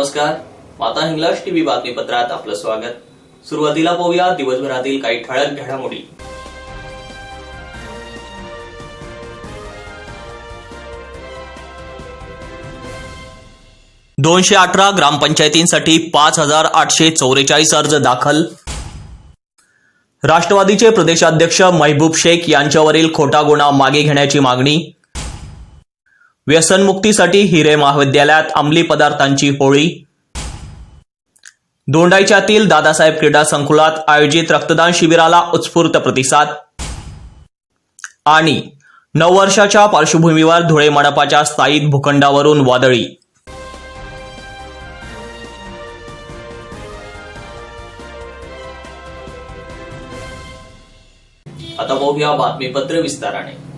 नमस्कार. माता हिंगलाज टीव्ही बातमीपत्रात आपलं स्वागत. सुरुवातीला पाहूया दिवसभरातील काही ठळक घडामोडी. दोनशे अठरा ग्रामपंचायतींसाठी पाच हजार आठशे चौवेचाळीस अर्ज दाखल. राष्ट्रवादीचे प्रदेशाध्यक्ष महबूब शेख यांच्यावरील खोटा गुन्हा मागे घेण्याची मागणी. व्यसनमुक्तीसाठी हिरे महाविद्यालयात अंमली पदार्थांची होळी. दोंडाईच्यातील दादासाहेब क्रीडा संकुलात आयोजित रक्तदान शिबिराला उत्स्फूर्त प्रतिसाद. आणि नववर्षाच्या पार्श्वभूमीवर धुळे मंडपाच्या स्थायी भूखंडावरून वादळी. आता पाहूया बातमीपत्र विस्ताराने.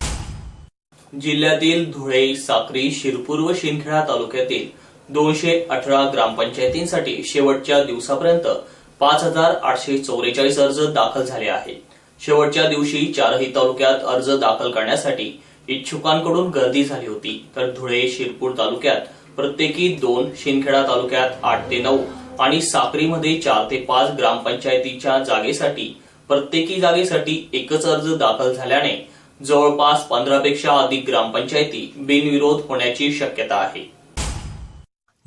जिल्ह्यातील धुळे साक्री शिरपूर व शिंदखेडा तालुक्यातील दोनशे अठरा ग्रामपंचायतींसाठी शेवटच्या दिवसापर्यंत पाच हजार आठशे चौवेचाळीस अर्ज दाखल झाले आहेत. शेवटच्या दिवशी चारही तालुक्यात अर्ज दाखल करण्यासाठी इच्छुकांकडून गर्दी झाली होती. तर धुळे शिरपूर तालुक्यात प्रत्येकी दोन शिंदखेडा तालुक्यात आठ ते नऊ आणि साक्रीमध्ये चार ते पाच ग्रामपंचायतीच्या जागेसाठी प्रत्येकी जागेसाठी एकच अर्ज दाखल झाल्याने जवळपास पंधरापेक्षा अधिक ग्रामपंचायती बिनविरोध होण्याची शक्यता आहे.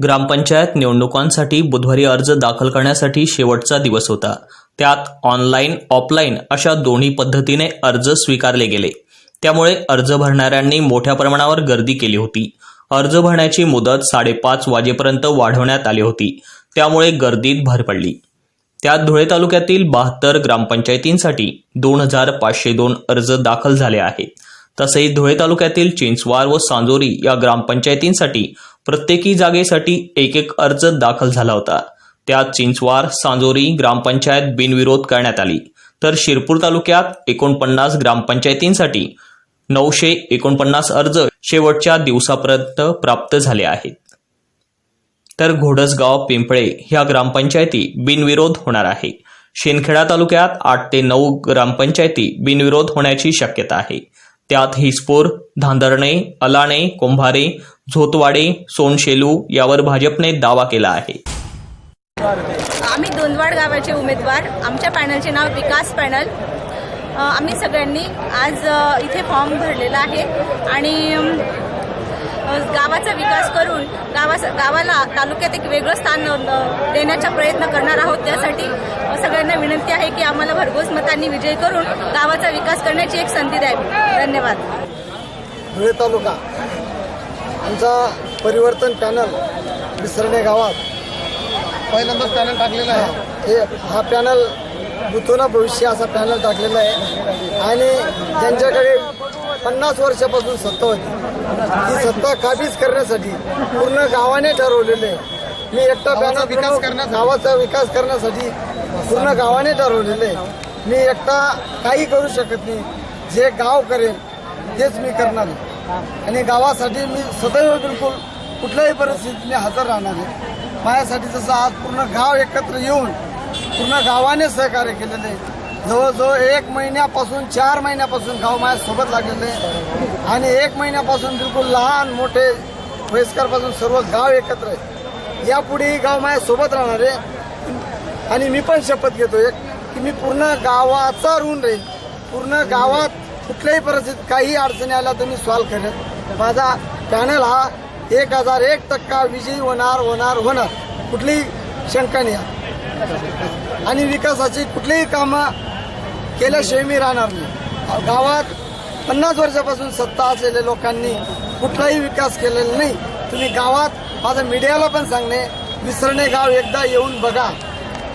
ग्रामपंचायत निवडणुकांसाठी बुधवारी अर्ज दाखल करण्यासाठी शेवटचा दिवस होता. त्यात ऑनलाईन ऑफलाईन अशा दोन्ही पद्धतीने अर्ज स्वीकारले गेले. त्यामुळे अर्ज भरणाऱ्यांनी मोठ्या प्रमाणावर गर्दी केली होती. अर्ज भरण्याची मुदत साडेपाच वाजेपर्यंत वाढवण्यात आली होती. त्यामुळे गर्दीत भर पडली. त्यात धुळे तालुक्यातील बहात्तर ग्रामपंचायतींसाठी दोन हजार पाचशे दोन अर्ज दाखल झाले आहेत. तसेच धुळे तालुक्यातील चिंचवार व सांजोरी या ग्रामपंचायतींसाठी प्रत्येकी जागेसाठी एक एक अर्ज दाखल झाला होता. त्यात चिंचवार सांजोरी ग्रामपंचायत बिनविरोध करण्यात आली. तर शिरपूर तालुक्यात एकोणपन्नास ग्रामपंचायतींसाठी नऊशे एकोणपन्नास अर्ज शेवटच्या दिवसापर्यंत प्राप्त झाले आहेत. तर घोडसगाव पिंपळे ह्या ग्रामपंचायती बिनविरोध होणार आहे. शिंदखेडा तालुक्यात आठ ते नऊ ग्रामपंचायती बिनविरोध होण्याची शक्यता आहे. त्यात हिसपूर धांदरणे अलाणे कुंभारे झोतवाडे सोनशेलू यावर भाजपने दावा केला आहे. आम्ही दोनवाड गावाचे उमेदवार. आमच्या पॅनलचे नाव विकास पॅनल. आम्ही सगळ्यांनी आज इथे फॉर्म भरलेला आहे. आणि गावाचा विकास करून गावा गावाला तालुक्यात एक वेगळं स्थान देण्याचा प्रयत्न करणार आहोत. त्यासाठी सगळ्यांना विनंती आहे की आम्हाला भरघोस मतांनी विजय करून गावाचा विकास करण्याची एक संधी द्यावी. धन्यवाद. धुळे तालुका. आमचा परिवर्तन पॅनल विसरणे गावात. पहिल्यांदाच पॅनल टाकलेला आहे. हे हा पॅनल बुथोना भविष्य असा पॅनल टाकलेला आहे. आणि ज्यांच्याकडे पन्नास वर्षापासून सत्ता होती. ही सत्ता काबीज करण्यासाठी पूर्ण गावाने ठरवलेले मी एकटा पॅनल विकास करण्यासाठी. गावाचा विकास करण्यासाठी पूर्ण गावाने ठरवलेले मी एकटा काही करू शकत नाही. जे गाव करेल तेच मी करणार आणि गावासाठी मी सदैव बिलकुल कुठल्याही परिस्थितीत मी हजर राहणार आहे माझ्यासाठी जसं आज पूर्ण गाव एकत्र येऊन पूर्ण गावाने सहकार्य केलेलं आहे जवळजवळ एक महिन्यापासून चार महिन्यापासून गाव माझ्यासोबत लागलेलं आहे. आणि एक महिन्यापासून बिलकुल लहान मोठे वयस्करपासून सर्व गाव एकत्र आहे. यापुढेही गाव माझ्यासोबत राहणार आहे. आणि मी पण शपथ घेतो एक की मी पूर्ण गावाचा ऋण राहील पूर्ण गावात कुठल्याही परिस्थितीत काही अडचणी आल्या तर मी सॉल्व्ह करेन. माझा पॅनल हा एक हजार एक टक्का विजयी होणार होणार होणार. कुठलीही शंका नाही आणि विकासाची कुठलीही कामं केल्याशिवाय मी राहणार नाही. गावात पन्नास वर्षापासून सत्ता असलेल्या लोकांनी कुठलाही विकास केलेला नाही. तुम्ही गावात माझं मीडियाला पण सांगणे विसरणे गाव एकदा येऊन बघा.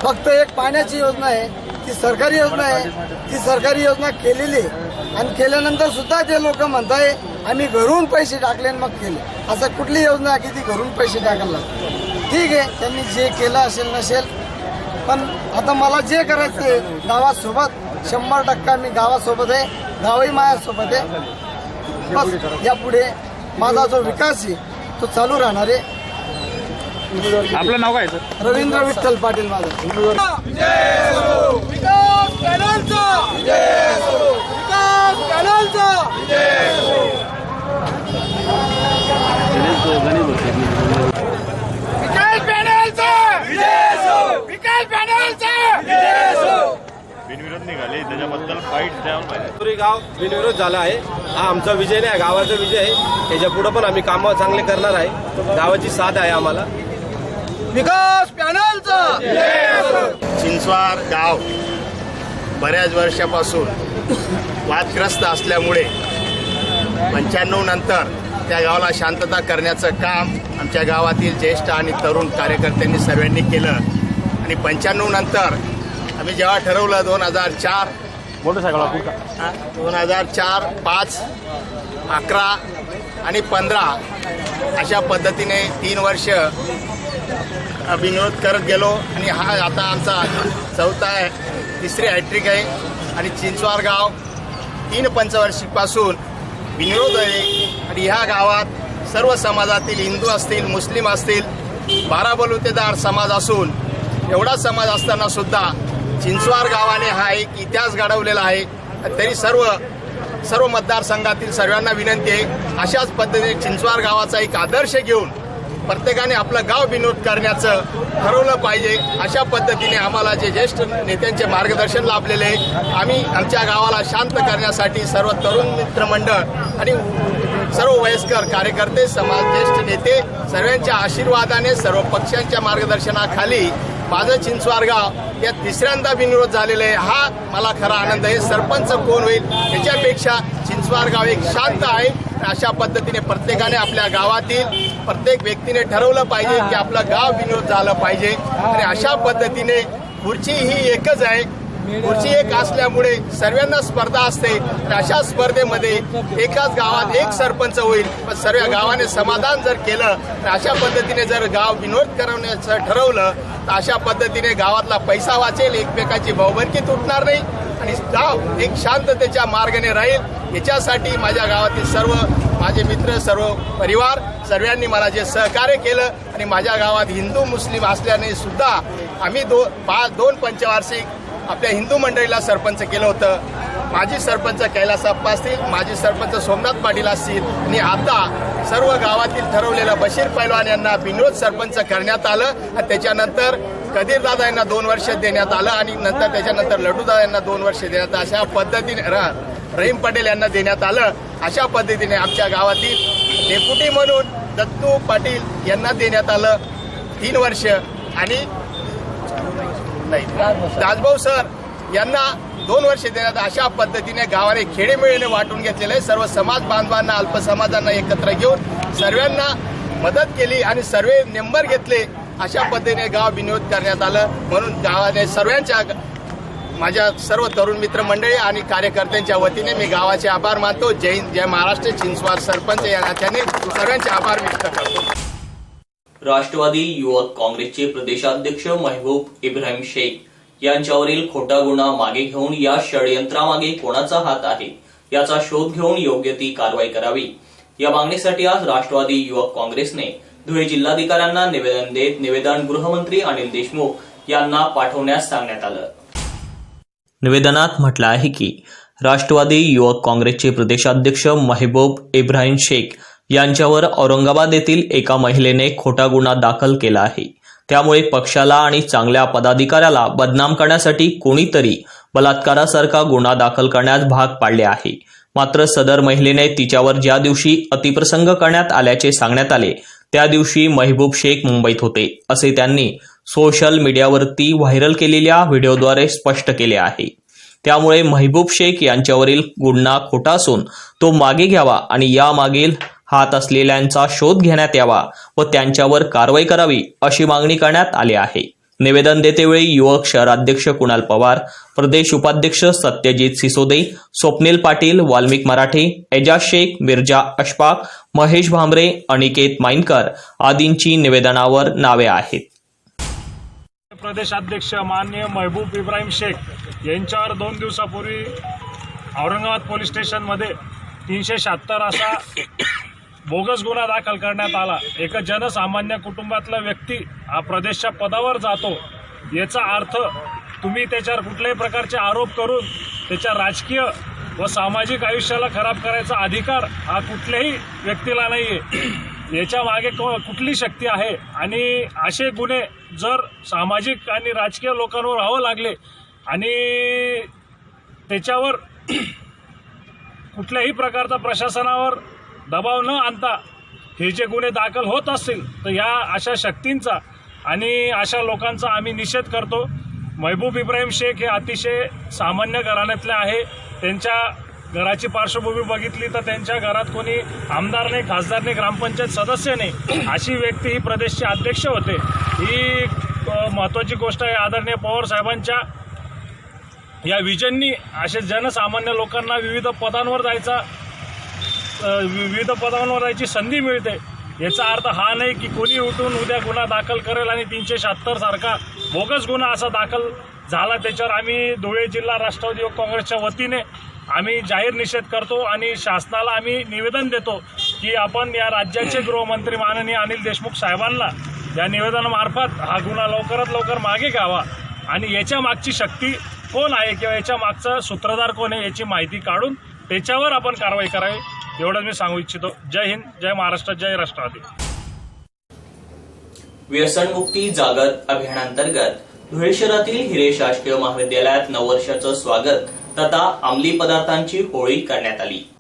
फक्त एक पाण्याची योजना आहे. ती सरकारी योजना आहे. ती सरकारी योजना केलेली आहे. आणि केल्यानंतर सुद्धा ते लोक म्हणताय आम्ही घरून पैसे टाकले आणि मग केले. असं कुठली योजना की ती घरून पैसे टाकायला ठीक आहे त्यांनी जे केलं असेल नसेल पण आता मला जे करायचं आहे गावासोबत शंभर टक्का मी गावासोबत आहे गावही माझ्यासोबत आहे. बस यापुढे माझा जो विकास आहे तो चालू राहणार आहे. आपलं नाव काय सर? रवींद्र विठ्ठल पाटील माझं. विकास पॅनलचा! विकास पॅनलचा विकास पॅनल विकास पॅनलचा बिनविरोध निघाले. त्याच्याबद्दल फाईट द्यायला पाहिजे पुरी गाव बिनविरोध झाला आहे. हा आमचा विजय नाही गावाचा विजय आहे. त्याच्या पुढे पण आम्ही कामं चांगले करणार आहे. गावाची साथ आहे आम्हाला. विकास पॅनलचा! चिंचवाड गाव बऱ्याच वर्षापासून वादग्रस्त असल्यामुळे पंच्याण्णव नंतर त्या गावाला शांतता करण्याचं काम आमच्या गावातील ज्येष्ठ आणि तरुण कार्यकर्त्यांनी सर्वांनी केलं. आणि पंच्याण्णव नंतर आम्ही जेव्हा ठरवलं दोन हजार चार दोन हजार चार पाच अकरा आणि पंधरा अशा पद्धतीने तीन वर्ष विनोद करत गेलो आणि हा आता आमचा चौथा आहे तिसरी हॅट्रिक आहे आणि चिंचवाड गाव तीन पंचवर्षीपासून विनोद आहे. आणि ह्या गावात सर्व समाजातील हिंदू असतील मुस्लिम असतील बारा बलुतेदार समाज असून एवढा समाज असताना सुद्धा चिंचवार गावाने हा एक इतिहास घडवलेला आहे. तरी सर्व सर्व मतदारसंघातील सर्वांना विनंती आहे अशाच पद्धतीने चिंचवार गावाचा एक आदर्श घेऊन प्रत्येकाने आपलं गाव विनोद करण्याचं ठरवलं पाहिजे. अशा पद्धतीने आम्हाला जे ज्येष्ठ नेत्यांचे मार्गदर्शन लाभलेले आहे. आम्ही आमच्या गावाला शांत करण्यासाठी सर्व तरुण मित्रमंडळ आणि सर्व वयस्कर कार्यकर्ते समाज ज्येष्ठ नेते सर्वांच्या आशीर्वादाने सर्व पक्षांच्या मार्गदर्शनाखाली माझं चिंचवार गाव या तिसऱ्यांदा बिनविरोध झालेलं आहे. हा मला खरा आनंद आहे. सरपंच कोण होईल याच्यापेक्षा चिंचवारगाव एक शांत आहे. अशा पद्धतीने प्रत्येकाने आपल्या गावातील प्रत्येक व्यक्तीने ठरवलं पाहिजे की आपलं गाव विनोद झालं पाहिजे. आणि अशा पद्धतीने खुर्ची ही एकच आहे. खुर्ची एक असल्यामुळे सर्वांना स्पर्धा असते. तर अशा स्पर्धेमध्ये एकाच गावात एक सरपंच होईल. पण सर्व गावाने समाधान जर केलं तर अशा पद्धतीने जर गाव विनोद करवण्याचं ठरवलं तर अशा पद्धतीने गावातला पैसा वाचेल एकमेकाची भाऊबंदकी तुटणार नाही. आणि गाव एक शांततेच्या मार्गाने राहील. याच्यासाठी माझ्या गावातील सर्व माझे मित्र सर्व परिवार सर्वांनी मला जे सहकार्य केलं. आणि माझ्या गावात हिंदू मुस्लिम असल्याने सुद्धा आम्ही दो पाच दोन पंचवार्षिक आपल्या हिंदू मंडळीला सरपंच केलं होतं. माजी सरपंच कैलास अप्पा असतील माजी सरपंच सोमनाथ पाटील असतील आणि आता सर्व गावातील ठरवलेलं बशीर पैलवान यांना बिनोद सरपंच करण्यात आलं. आणि त्याच्यानंतर कदीरदादा यांना दोन वर्ष देण्यात आलं आणि नंतर त्याच्यानंतर लड्डूदादा यांना दोन वर्ष देण्यात आलं. अशा पद्धतीने र- रहीम पटेल यांना देण्यात आलं. अशा पद्धतीने आमच्या गावातील डेप्युटी म्हणून दत्तू पाटील यांना देण्यात आलं. तीन वर्ष. आणि नाही. दासभाऊ सर यांना दोन वर्ष देण्यात अशा पद्धतीने गावाने खेडेमेळीने वाटून घेतलेले आहे. सर्व समाज बांधवांना अल्पसमाजांना एकत्र घेऊन सर्वांना मदत केली आणि सर्व नंबर घेतले. अशा पद्धतीने गाव विनियोग करण्यात आलं. म्हणून गावाने सर्वांच्या माझ्या सर्व तरुण मित्र मंडळी आणि कार्यकर्त्यांच्या वतीने मी गावाचे आभार मानतो. जय हिंद जय महाराष्ट्र. चिंचवार सरपंच या नात्याने सर्वांचे आभार व्यक्त करतो. राष्ट्रवादी युवक काँग्रेसचे प्रदेशाध्यक्ष महबूब इब्राहिम शेख यांच्यावरील खोटा गुन्हा मागे घेऊन या षडयंत्रामागे कोणाचा हात आहे याचा शोध घेऊन योग्य ती कारवाई करावी. या मागणीसाठी आज राष्ट्रवादी युवक काँग्रेसने धुळे जिल्हाधिकाऱ्यांना निवेदन देत निवेदन गृहमंत्री अनिल देशमुख यांना पाठवण्यास सांगण्यात आलं. निवेदनात म्हटलं आहे की राष्ट्रवादी युवक काँग्रेसचे प्रदेशाध्यक्ष महबूब इब्राहिम शेख यांच्यावर औरंगाबाद येथील एका महिलेने खोटा गुन्हा दाखल केला आहे. त्यामुळे पक्षाला आणि चांगल्या पदाधिकाऱ्याला बदनाम करण्यासाठी कोणीतरी बलात्कारासारखा गुन्हा दाखल करण्यास भाग पाडले आहे. मात्र सदर महिलेने तिच्यावर ज्या दिवशी अतिप्रसंग करण्यात आल्याचे सांगण्यात आले त्या दिवशी महबूब शेख मुंबईत होते असे त्यांनी सोशल मीडियावरती व्हायरल केलेल्या व्हिडिओद्वारे स्पष्ट केले आहे. त्यामुळे महबूब शेख यांच्यावरील गुन्हा खोटा असून तो मागे घ्यावा आणि यामागील हात असलेल्यांचा शोध घेण्यात यावा व त्यांच्यावर कारवाई करावी अशी मागणी करण्यात आली आहे. निवेदन देतेवेळी युवक शहराध्यक्ष कुणाल पवार प्रदेश उपाध्यक्ष सत्यजित सिसोदे स्वप्नील पाटील वाल्मिक मराठे एजाज शेख मिर्जा अशफाक महेश भांबरे अनिकेत माइनकर आदींची निवेदनावर नावे आहेत. प्रदेशाध्यक्ष माननीय महबूब इब्राहिम शेख यांच्यावर दोन दिवसापूर्वी औरंगाबाद पोलीस स्टेशनमध्ये तीनशे शहात्तर असा बोगस गुन्हा दाखल करण्यात आला. एका जनसामान्य कुटुंबातला व्यक्ती हा प्रदेशच्या पदावर जातो. याचा अर्थ तुम्ही त्याच्यावर कुठल्याही प्रकारचे आरोप करून त्याच्या राजकीय व सामाजिक आयुष्याला खराब करायचा अधिकार हा कुठल्याही व्यक्तीला नाही आहे याच्या मागे कुठली शक्ती आहे? आणि असे गुन्हे जर सामाजिक आणि राजकीय लोकांवर व्हावं लागले आणि त्याच्यावर कुठल्याही प्रकारचा प्रशासनावर दबाव न आणता हे जे गुन्हे दाखल होत असतील तर या अशा शक्तींचा आणि अशा लोकांचा आम्ही निषेध करतो. महबूब इब्राहिम शेख हे अतिशय सामान्य घराण्यातले आहे. त्यांच्या घराची पार्श्वभूमी बघितली तर त्यांच्या घरात कोणी आमदार नाही खासदार नाही ग्रामपंचायत सदस्य नाही अशी व्यक्ती ही प्रदेशचे अध्यक्ष होते. ही महत्त्वाची गोष्ट आहे. आदरणीय पवार साहेबांच्या या विजननी असे जनसामान्य लोकांना विविध पदांवर जायचा विविध पदांवर याची संधी मिळते. याचा अर्थ हा नाही की कोणी उठून उद्या गुन्हा दाखल करेल आणि तीनशे शहात्तर सारखा बोगस गुन्हा असा दाखल झाला. त्याच्यावर आम्ही धुळे जिल्हा राष्ट्रवादी युवक काँग्रेसच्या वतीने आम्ही जाहीर निषेध करतो आणि शासनाला आम्ही निवेदन देतो की आपण या राज्याचे गृहमंत्री माननीय अनिल देशमुख साहेबांना या निवेदनामार्फत हा गुन्हा लवकरात लवकर मागे घ्यावा. आणि याच्या मागची शक्ती कोण आहे किंवा याच्या मागचा सूत्रधार कोण आहे याची माहिती काढून त्याच्यावर आपण कारवाई करावी. एवढंच मी सांगू इच्छितो. जय हिंद जय महाराष्ट्र जय राष्ट्रवादी. व्यसनमुक्ती जागर अभियानांतर्गत धुळे शहरातील हिरे शासकीय महाविद्यालयात नववर्षाचं स्वागत तथा अंमली पदार्थांची होळी करण्यात आली.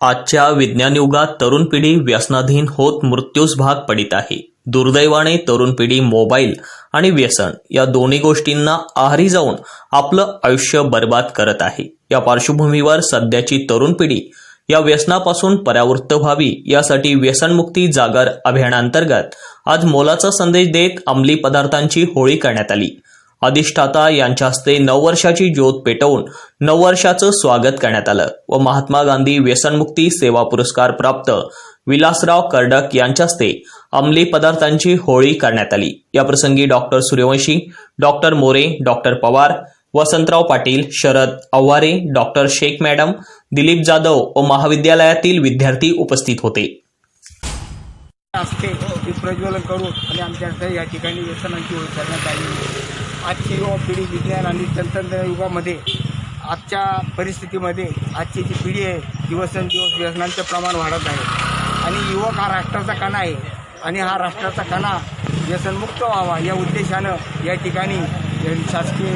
आजच्या विज्ञान युगात तरुण पिढी व्यसनाधीन होत मृत्यूस भाग पडित आहे. दुर्दैवाने तरुण पिढी मोबाईल आणि व्यसन या दोन्ही गोष्टींना आहारी जाऊन आपलं आयुष्य बर्बाद करत आहे. या पार्श्वभूमीवर सध्याची तरुण पिढी या व्यसनापासून परावृत्त व्हावी यासाठी व्यसनमुक्ती जागर अभियानांतर्गत आज मोलाचा संदेश देत अंमली पदार्थांची होळी करण्यात आली. अधिष्ठाता यांच्या हस्ते नऊ वर्षाची ज्योत पेटवून नऊ वर्षाचं स्वागत करण्यात आलं व महात्मा गांधी व्यसनमुक्ती सेवा पुरस्कार प्राप्त विलासराव कर्डक यांच्या हस्ते अंमली पदार्थांची होळी करण्यात आली. याप्रसंगी doctor Suryavanshi doctor More doctor Pawar Vasantrao Patil Sharad Avhare doctor Shaikh madam Dilip Jadhav व महाविद्यालयातील विद्यार्थी उपस्थित होते. असते ती प्रज्वलन करून आणि आमच्या या ठिकाणी व्यसनांची ओळख करण्यात आली. आजची युवा पिढी विज्ञान आणि तंत्रज्ञान युगामध्ये आजच्या परिस्थितीमध्ये आजची जी पिढी आहे दिवसेंदिवस व्यसनांचं प्रमाण वाढत आहे. आणि युवक हा राष्ट्राचा कणा आहे आणि हा राष्ट्राचा कणा व्यसनमुक्त व्हावा या उद्देशानं या ठिकाणी शासकीय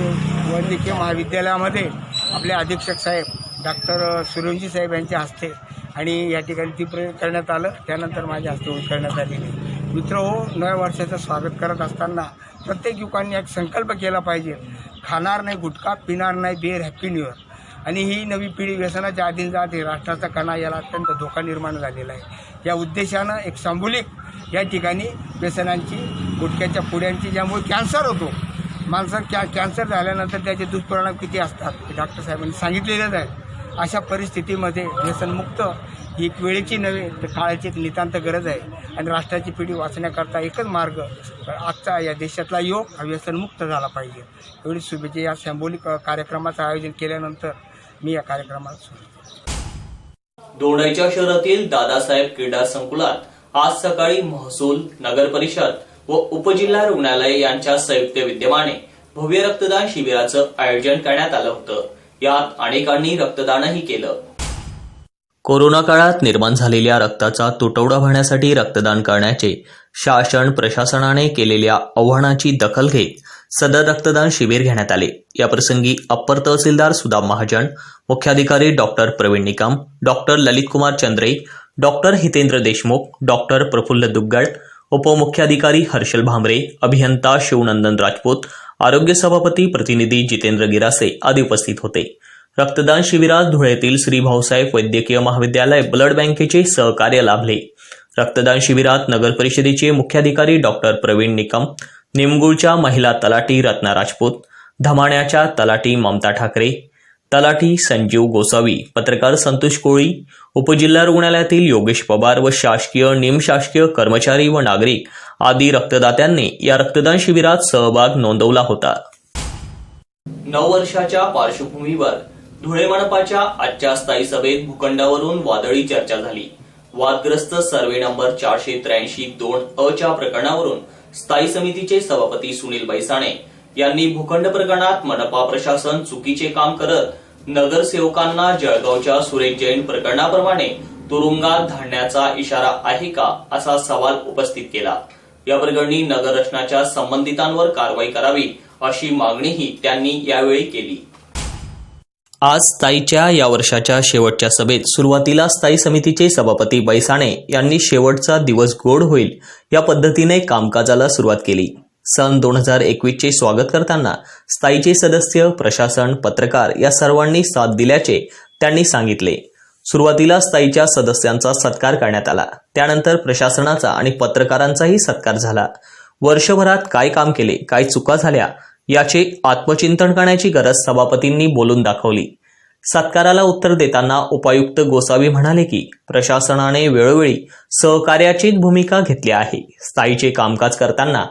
वैद्यकीय महाविद्यालयामध्ये आपले अधीक्षक साहेब डॉक्टर सुरंजी साहेब यांच्या हस्ते आणि या ठिकाणी ती प्रयोग करण्यात आलं. त्यानंतर माझ्या हस्ते होळी करण्यात आलेली. मित्र हो नव्या वर्षाचं स्वागत करत असताना प्रत्येक युवकांनी एक संकल्प केला पाहिजे. खाणार नाही गुटखा पिणार नाही बिअर हॅपी न्यू इयर आणि ही नवी पिढी व्यसनाच्या अधीन जाते. राष्ट्राचा कणा याला अत्यंत धोका निर्माण झालेला आहे. या उद्देशानं एक सांबुलिक या ठिकाणी व्यसनांची गुटख्याच्या पुड्यांची ज्यामुळे कॅन्सर होतो. माणसं कॅ कॅन्सर झाल्यानंतर त्याचे दुष्परिणाम किती असतात हे डॉक्टर साहेबांनी सांगितलेलेच आहे. अशा परिस्थितीमध्ये व्यसनमुक्त ही एक वेळेची नव्हे तर काळाची एक नितांत गरज आहे. आणि राष्ट्राची पिढी वाचण्याकरता एकच मार्ग आजचा या देशातला योग हा व्यसनमुक्त झाला पाहिजे. एवढी शुभेच्छा या सिंबॉलिक कार्यक्रमाचं आयोजन केल्यानंतर मी या कार्यक्रमात दोंडाईच्या शहरातील दादासाहेब क्रीडा संकुलात आज सकाळी महसूल नगर परिषद व उपजिल्हा रुग्णालय यांच्या संयुक्त विद्यमाने भव्य रक्तदान शिबिराचं आयोजन करण्यात आलं होतं. यात अनेकांनी रक्तदानही केलं. कोरोना काळात निर्माण झालेल्या रक्ताचा तुटवडा भरण्यासाठी रक्तदान करण्याचे शासन प्रशासनाने केलेल्या आव्हानाची दखल घेत सदर रक्तदान शिबिर घेण्यात आले. याप्रसंगी अप्पर तहसीलदार सुदाम महाजन मुख्याधिकारी doctor Pravin Nikam doctor Lalitkumar Chandre doctor Hitendra Deshmukh doctor Praful Duggad उपमुख्याधिकारी Harshal Bhamre अभियंता शिवनंदन राजपूत आरोग्य सभापती प्रतिनिधी जितेंद्र गिरासे आदी उपस्थित होते. रक्तदान शिबिरात धुळेतील श्री भाऊसाहेब वैद्यकीय महाविद्यालय ब्लड बँकेचे सहकार्य लाभले. रक्तदान शिबिरात नगर परिषदेचे मुख्याधिकारी डॉक्टर प्रवीण निकम निमगुळच्या महिला तलाटी रत्ना राजपूत धमाण्याच्या तलाटी ममता ठाकरे तलाठी संजीव गोसावी पत्रकार संतोष कोळी उपजिल्हा रुग्णालयातील योगेश पवार व शासकीय निमशासकीय कर्मचारी व नागरिक आदी रक्तदात्यांनी या रक्तदान शिबिरात सहभाग नोंदवला होता. नऊ वर्षाच्या पार्श्वभूमीवर धुळे मनपाच्या आजच्या स्थायी सभेत भूखंडावरून वादळी चर्चा झाली. वादग्रस्त सर्वे नंबर चारशे त्र्याऐंशी दोन अ च्या प्रकरणावरून स्थायी समितीचे सभापती सुनील बैसाणे यांनी भूखंड प्रकरणात मनपा प्रशासन चुकीचे काम करत नगरसेवकांना जळगावच्या सुरेश जैन प्रकरणाप्रमाणे तुरुंगात धाडण्याचा इशारा आहे का असा सवाल उपस्थित केला. या प्रकरणी नगररचनाच्या संबंधितांवर कारवाई करावी अशी मागणीही त्यांनी यावेळी केली. आज स्थायीच्या या वर्षाच्या शेवटच्या सभेत सुरुवातीला स्थायी समितीचे सभापती बैसाणे यांनी शेवटचा दिवस गोड होईल या पद्धतीने कामकाजाला सुरुवात केली. सन दोन हजार एकवीसचे स्वागत करताना स्थायीचे सदस्य प्रशासन पत्रकार या सर्वांनी साथ दिल्याचे त्यांनी सांगितले. सुरुवातीला स्थायीच्या सदस्यांचा सत्कार करण्यात आला. त्यानंतर प्रशासनाचा आणि पत्रकारांचाही सत्कार झाला. वर्षभरात काय काम केले काय चुका झाल्या याचे आत्मचिंतन करण्याची गरज सभापतींनी बोलून दाखवली. सत्काराला उत्तर देताना उपायुक्त गोसावी म्हणाले की प्रशासनाने वेळोवेळी सहकार्याची भूमिका घेतली आहे. स्थायीचे कामकाज करताना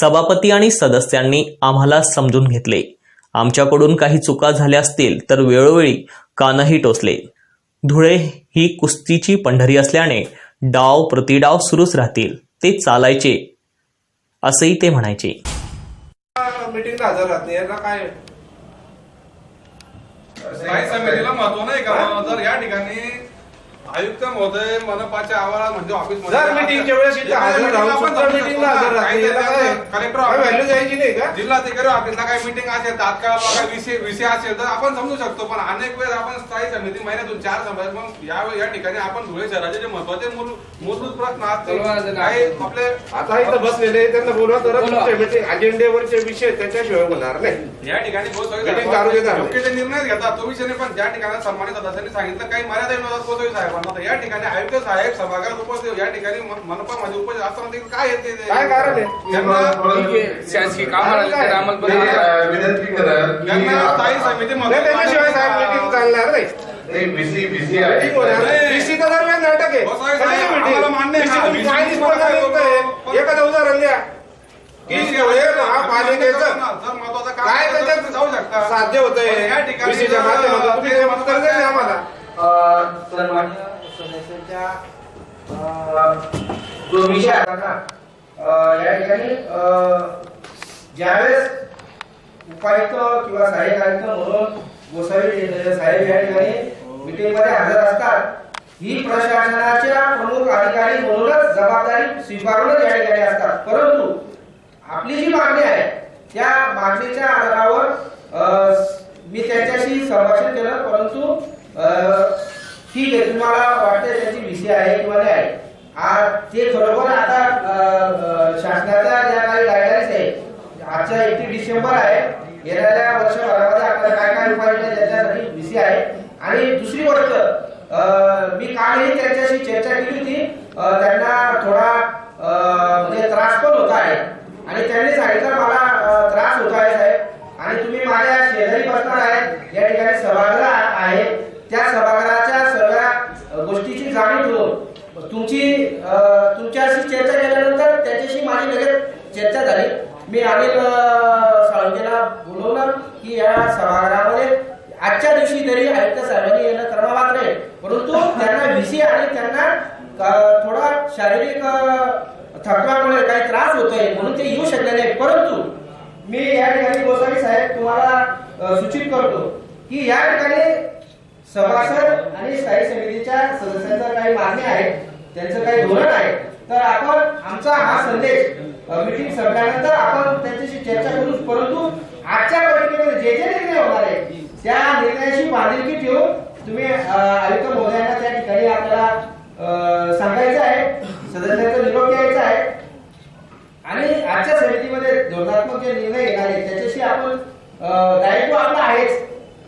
सभापती आणि सदस्यांनी आम्हाला समजून घेतले. आमच्याकडून काही चुका झाल्या असतील तर वेळोवेळी कानही टोचले. धुळे ही कुस्तीची पंढरी असल्याने डाव प्रतिडाव सुरूच राहतील. ते चालायचे. असंही ते म्हणायचे. मीटिंगला हजर राहत नाही. याला काय? समितीला महत्त्व नाही का? जर या ठिकाणी आयुक्त महोदय मनपाच्या आवारात म्हणजे ऑफिस जर मीटिंगच्या वेळेस इथं हजर राहून सुद्धा मीटिंगला हजर राहत. नाही याला काय? कलेक्टर काय व्हॅल्यू ऑफिस द्यायची नाही का? जिल्हाधिकारी ऑफिसला काही मीटिंग असेल तात्काळ बघा विषय विषय असेल तर आपण समजू शकतो पण अनेक वेळेस आपण स्थायी समिती महिन्यातून चार सभा मग या या ठिकाणी आपण धुळे शहराचे जे महत्त्वाचे मूल- मूलभूत प्रश्न असतील काही आपले आता इथं बसलेले त्यांना बोलवा तर मीटिंग अजेंडेवरचे विषय त्याच्याशिवाय होणार नाही. या ठिकाणी बहुत सगळे Meeting चालू देतात. योग्य ते निर्णय घेतात. तो विषय नाही पण ज्या ठिकाणी सन्मानित सदस्यांनी सांगितलं काही मर्यादा विरोधात कोसवी साहेबांना या ठिकाणी आयुक्त साहेब सभागृहात उपस्थित या ठिकाणी मन- मनपामध्ये उपस्थित असताना देखील काय येते ते? काय कारण आहे? शासकीय पण विनंती करत त्यांना स्थायी समिती नाही त्याच्याशिवाय साहेब मीटिंग चालणार नाही. बीसी बीसी मीटिंग होणार नाही. बीसी तर दरम्यान नाटक आहे. हो, मान्य आहे. नियुक्त आहे? एखादं उदाहरण द्या. हे काम काय त्याच्यात जाऊ शकता. साध्य पण या ते द्या आम्हाला. सदस्यांच्या जो विषय आहे ना या ठिकाणी ज्यावेळेस उपायुक्त किंवा सहाय्यक आयुक्त म्हणून गोसावी साहेब या ठिकाणी मीटिंगमध्ये हजर असतात ही प्रशासनाच्या प्रमुख अधिकारी म्हणूनच जबाबदारी स्वीकारूनच या ठिकाणी असतात. परंतु आपली जी मागणी आहे त्या मागणीच्या आधारावर मी त्यांच्याशी संभाषण केलं परंतु ठीक आहे तुम्हाला वाटते त्याची विषय आहे किंवा नाही आहे ते खरोखर आता शासनाच्या ज्या काही गाईडलाईन्स आहे आजच्या एकतीस डिसेंबर आहे येणाऱ्या वर्षभरामध्ये आपल्याला काय काय उपाययोजना त्याच्यासाठी विषय आहे. आणि दुसरी गोष्ट मी कालही त्यांच्याशी चर्चा केली होती त्यांना थोडा म्हणजे त्रास पण होता आहे. आणि त्यांनी सांगितलं मला त्रास होत आहे साहेब. आणि तुम्ही माझ्या शेजारी बसणार आहेत या ठिकाणी सभागृह आहे त्या सभागृहाच्या सगळ्या गोष्टीची जाणीव ठेवून तुमची तुमच्याशी चर्चा केल्यानंतर त्याच्याशी माझी लगेच चर्चा झाली. मी अनिल साळुंकेला बोलवलं की या सभागृहामध्ये आजच्या दिवशी तरी आयुक्त साहेबांनी येणं करणं मात्र आहे परंतु त्यांना विषय आणि त्यांना थोडा शारीरिक थकवामुळे काही त्रास होतोय म्हणून ते येऊ शकले नाही. परंतु मी या ठिकाणी गोसावी साहेब तुम्हाला सूचित करतो की या ठिकाणी सभासद आणि स्थायी समितीच्या सदस्यांचा काही मागणी आहे त्यांचं काही धोरण आहे तर आपण आमचा हा संदेश मीटिंग संपल्यानंतर आपण त्यांच्याशी चर्चा करू परंतु आजच्या बैठकीमध्ये जे जे निर्णय होणार आहे त्या निर्णयाशी बांधिलकी ठेवून तुम्ही आयुक्त महोदयांना त्या ठिकाणी आपल्याला सांगायचं आहे सदस्यांचा निरोप घ्यायचा आहे. आणि आजच्या समितीमध्ये धोरणात्मक जे निर्णय येणार आहे त्याच्याशी आपण दायित्व आपलं आहेच.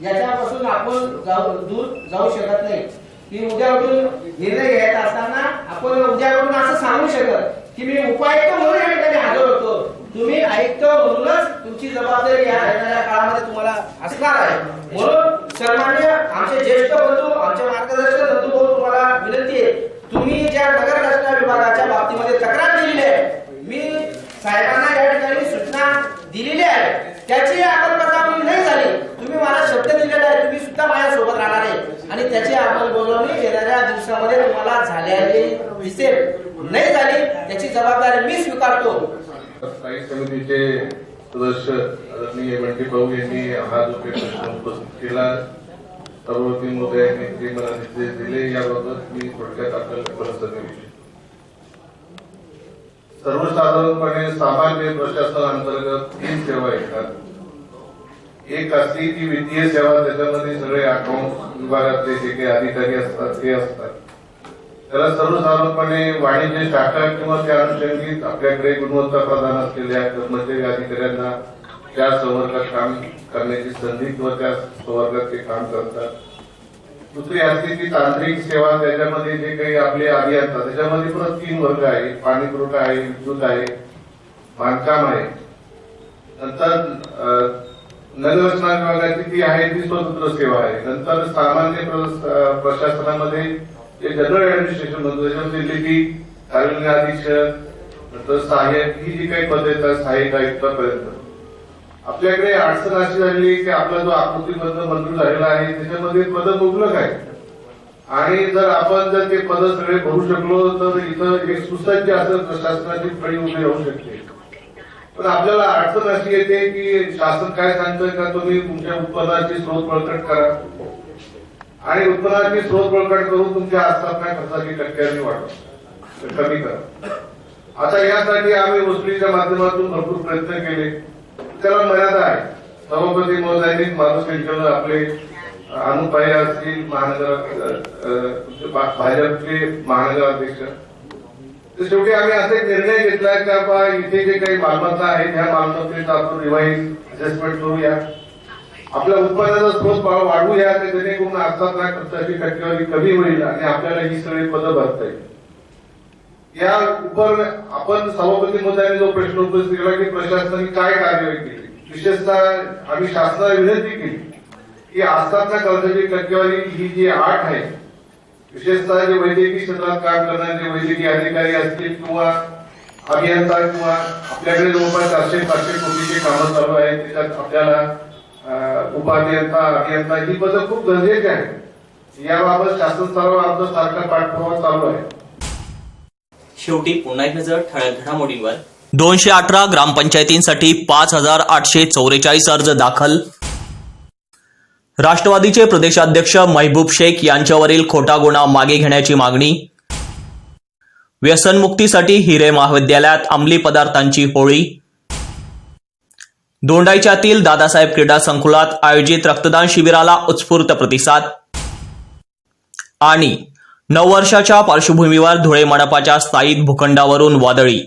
याच्यापासून आपण जाऊ दूर जाऊ शकत नाही. की उद्या उठून निर्णय घ्यायचा असताना आपण उद्या उठून असं सांगू शकत की मी उपायुक्त म्हणून या ठिकाणी हजर होतो. तुम्ही आयुक्त म्हणूनच तुमची जबाबदारी या येणाऱ्या काळामध्ये तुम्हाला असणार आहे. म्हणून सन्मान्य आमचे ज्येष्ठ बंधू आमचे मार्गदर्शक बंधू म्हणून तुम्हाला विनंती आहे. तुम्ही ज्या नगर रचना विभागाच्या बाबतीमध्ये तक्रार दिलेली आहे मी साहेबांना या ठिकाणी सूचना दिलेली आहे त्याची अंमलबजावणी नाही झाली. तुम्ही मला शब्द दिलेला आहे तुम्ही सुद्धा माझ्यासोबत राहणार आहे. आणि त्याची अंमलबजावणी येणाऱ्या दिवसामध्ये तुम्हाला झालेली दिसेल. नाही झाली त्याची जबाबदारी मी स्वीकारतो. स्थायी समितीचे सदस्य आदरणीय बंटी भाऊ यांनी हा जो प्रश्न उपस्थित केला सर्व सर्वती मुद्द्यांनी ते मला निर्देश दिले. याबाबत मी थोडक्यात आपल्याला परत विषय सर्वसाधारणपणे सामान्य प्रशासनाअंतर्गत तीन सेवा येतात. एक असली की वित्तीय सेवा त्याच्यामध्ये सगळे अकाउंट विभागातले जे काही अधिकारी असतात ते असतात. त्याला सर्वसाधारणपणे वाणिज्य शाखा किंवा त्या अनुषंगिक आपल्याकडे गुणवत्ता प्रदान असलेल्या कर्मचारी अधिकाऱ्यांना त्या संवर्गात काम करण्याची संधी किंवा त्या संवर्गात ते काम करतात. दुसरी असते ती तांत्रिक सेवा त्याच्यामध्ये जे काही आपले अभियंता त्याच्यामध्ये परत तीन वर्ग आहे. पाणी पुरवठा आहे विद्युत आहे बांधकाम आहे. नंतर नगरचना नगररचना विभागाची ती आहे ती स्वतंत्र सेवा आहे. नंतर सामान्य प्रशासनामध्ये जे जनरल ऍडमिनिस्ट्रेशन म्हणतो त्याच्यामध्ये लिपिक अधीक्षक नंतर सहाय्यक ही जी काही पदं येतात सहाय्यक आयुक्तापर्यंत. आपल्याकडे अडचण अशी झाली की आपला जो आकृतीबद्ध मंजूर झालेला आहे त्याच्यामध्ये पदं मुबलक आहेत. आणि जर आपण जर ते पद सगळे भरू शकलो तर इथं एक सुसज्ज असं प्रशासनाची फळी उभी राहू शकते. पण आपल्याला अडचण अशी येते की शासन काय सांगतं का तुम्ही तुमच्या उत्पन्नाची स्रोत बळकट करा. आणि उत्पन्नाची स्रोत बळकट करून तुमच्या आस्थापना खर्चाची टक्क्यांनी वाढवा. कमी करा. आता यासाठी आम्ही वसुलीच्या माध्यमातून भरपूर प्रयत्न केले. त्याला मर्यादा आहे. सभापती महोदयांनी माणूस केलं आपले अनुपाय असतील महानगर भाजपचे महानगर अध्यक्ष. तर शेवटी आम्ही असा एक निर्णय घेतला की बा इथे जे काही मालमत्ता आहे त्या मालमत्तेचा आपण रिवाईज असेसमेंट करूया. आपल्या उत्पन्नाचा स्रोत वाढवूया जेणेकरून अर्थात खर्चाची टक्केवारी कमी होईल आणि आपल्याला ही सगळी पदं भरता येईल. या उपर आपण सभापती महोदयांनी जो प्रश्न उपस्थित केला की प्रशासनाने काय कार्यवाही केली? विशेषतः आम्ही शासनाला विनंती केली की आस्थापना कर्जाची टक्केवारी ही जी आठ आहे विशेषतः जे वैद्यकीय क्षेत्रात काम करणारे जे वैद्यकीय अधिकारी असतील किंवा अभियंता किंवा आपल्याकडे जवळपास चारशे पाचशे कोटीचे कामं चालू आहेत त्याच्यात आपल्याला उपाभियंता उपअभियंता अभियंता ही पदं खूप गरजेची आहेत. याबाबत शासन स्तरावर आमचा सारखा पाठपुरावा चालू आहे. शेवटी पुन्हा एक नजर ठळक घडामोडींवर. दोनशे अठरा ग्रामपंचायतींसाठी पाच हजार आठशे चौवेचाळीस अर्ज दाखल. राष्ट्रवादीचे प्रदेशाध्यक्ष महबूब शेख यांच्यावरील खोटा गुन्हा मागे घेण्याची मागणी. व्यसनमुक्तीसाठी हिरे महाविद्यालयात अंमली पदार्थांची होळी. दोंडाईच्यातील दादासाहेब क्रीडा संकुलात आयोजित रक्तदान शिबिराला उत्स्फूर्त प्रतिसाद. आणि नववर्षाच्या पार्श्वभूमीवर धुळे मंडपाच्या स्थायी भूखंडावरून वादळी.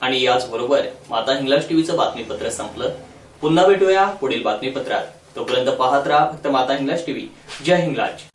आणि याचबरोबर माता हिंगलाज टीव्हीचं बातमीपत्र संपलं. पुन्हा भेटूया पुढील बातमीपत्रात. तोपर्यंत पाहत राहा फक्त माता हिंगलाज टीव्ही. जय हिंगलाज.